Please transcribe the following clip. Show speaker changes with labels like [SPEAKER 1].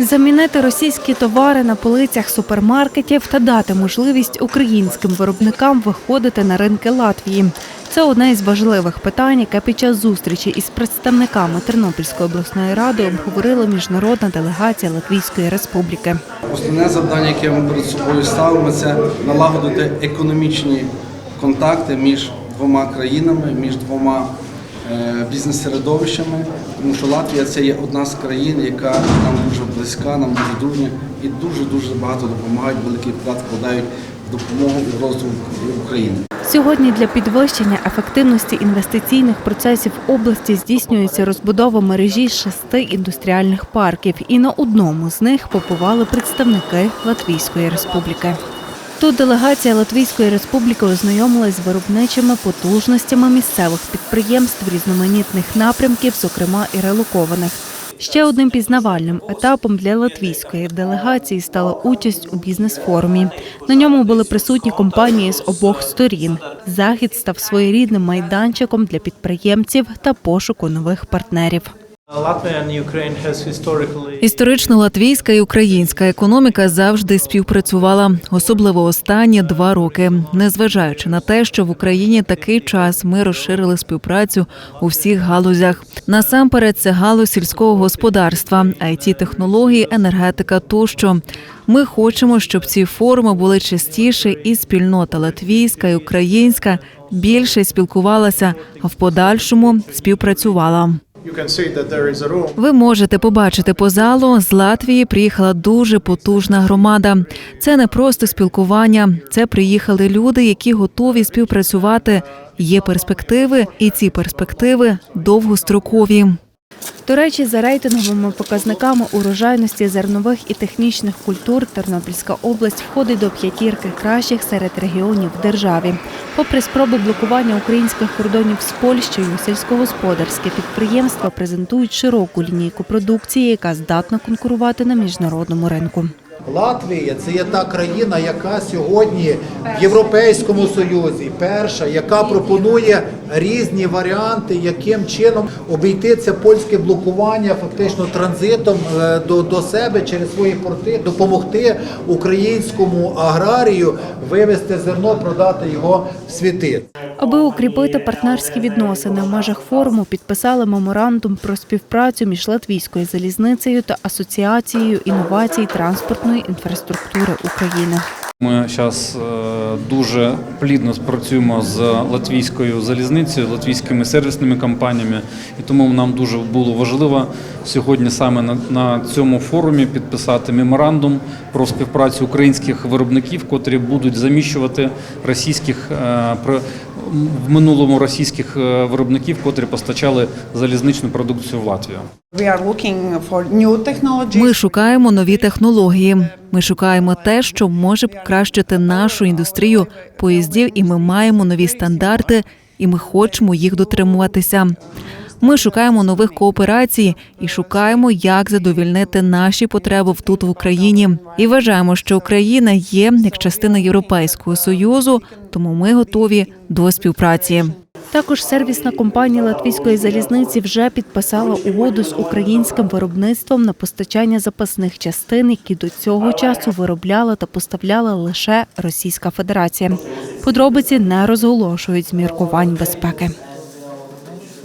[SPEAKER 1] Замінити російські товари на полицях супермаркетів та дати можливість українським виробникам виходити на ринки Латвії. Це одне із важливих питань, яке під час зустрічі із представниками Тернопільської обласної ради обговорила міжнародна делегація Латвійської Республіки.
[SPEAKER 2] Основне завдання, яке ми перед собою ставимо, це налагодити економічні контакти між двома країнами, між двома бізнес-середовищами, тому що Латвія це є одна з країн, яка нам дуже близька, нам дуже дружня і дуже дуже багато допомагають, великий вклад вкладають в допомогу і розвиток України.
[SPEAKER 1] Сьогодні для підвищення ефективності інвестиційних процесів області здійснюється розбудова мережі шести індустріальних парків, і на одному з них побували представники Латвійської республіки. Тут делегація Латвійської республіки ознайомилась з виробничими потужностями місцевих підприємств різноманітних напрямків, зокрема і релокованих. Ще одним пізнавальним етапом для латвійської делегації стала участь у бізнес-форумі. На ньому були присутні компанії з обох сторін. Захід став своєрідним майданчиком для підприємців та пошуку нових партнерів.
[SPEAKER 3] Історично латвійська і українська економіка завжди співпрацювала, особливо останні два роки. Незважаючи на те, що в Україні такий час ми розширили співпрацю у всіх галузях. Насамперед, це галузь сільського господарства, it технології, енергетика тощо. Ми хочемо, щоб ці форуми були частіше, і спільнота латвійська і українська більше спілкувалася, а в подальшому співпрацювала.
[SPEAKER 4] You can see that there is a room
[SPEAKER 3] Ви можете побачити по залу. З Латвії приїхала дуже потужна громада. Це не просто спілкування. Це приїхали люди, які готові співпрацювати. Є перспективи, і ці перспективи довгострокові.
[SPEAKER 1] До речі, за рейтинговими показниками урожайності зернових і технічних культур Тернопільська область входить до п'ятірки кращих серед регіонів в державі. Попри спроби блокування українських кордонів з Польщею, сільськогосподарські підприємства презентують широку лінійку продукції, яка здатна конкурувати на міжнародному ринку.
[SPEAKER 5] Латвія це є та країна, яка сьогодні в Європейському Союзі перша, яка пропонує різні варіанти, яким чином обійти це польське блокування фактично транзитом е, до, до себе через свої порти, допомогти українському аграрію вивезти зерно, продати його в світи.
[SPEAKER 1] Аби укріпити партнерські відносини в межах форуму підписали меморандум про співпрацю між Латвійською залізницею та Асоціацією інновацій транспортної інфраструктури України.
[SPEAKER 6] Ми зараз дуже плідно спрацюємо з латвійською залізницею, латвійськими сервісними компаніями, і тому нам дуже було важливо сьогодні саме на, цьому форумі підписати меморандум про співпрацю українських виробників, котрі будуть заміщувати російських е, в минулому російських е, виробників, котрі постачали залізничну продукцію в Латвію.
[SPEAKER 3] Ми шукаємо нові технології. Ми шукаємо те, що може покращити нашу індустрію поїздів, і ми маємо нові стандарти, і ми хочемо їх дотримуватися. Ми шукаємо нових кооперацій і шукаємо, як задовільнити наші потреби тут в Україні. І вважаємо, що Україна є як частина Європейського союзу, тому ми готові до співпраці.
[SPEAKER 1] Також сервісна компанія Латвійської залізниці вже підписала угоду з українським виробництвом на постачання запасних частин, які до цього часу виробляла та поставляла лише Російська Федерація. Подробиці не розголошують з міркувань безпеки.